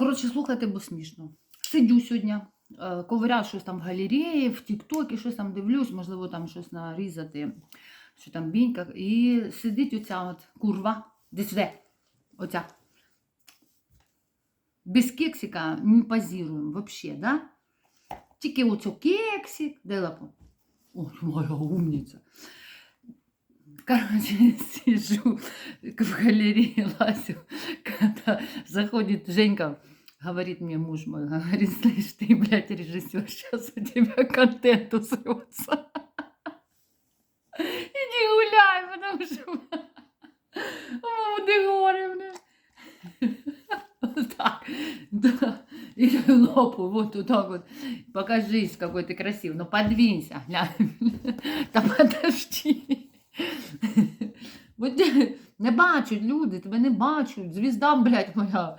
Коротше, слухайте, бо смішно. Сидю сьогодні, е, ковиряю щось там в галереї, в Тіктокі, щось там дивлюсь, можливо, там щось нарізати, що там бінька. І сидить оця от курва, де сюди, оця. Без кексика не позируємо вообще, да? Тільки оцю кексик, дай лапу. Ой, моя умниця. Короче, сижу в галерее лазю, когда заходит Женька, говорит мне муж мой, говорит, слышь, ты, блядь, режиссер, сейчас у тебя контент усрется. Иди гуляй, потому что буде горе, бля. Вот так, да. И лопу, вот вот так вот. Покажись, какой ты красивый. Ну, подвинься, глянь. Да подожди. Бо ти- не бачать люди, тебе не бачать. Звізда, блядь, моя.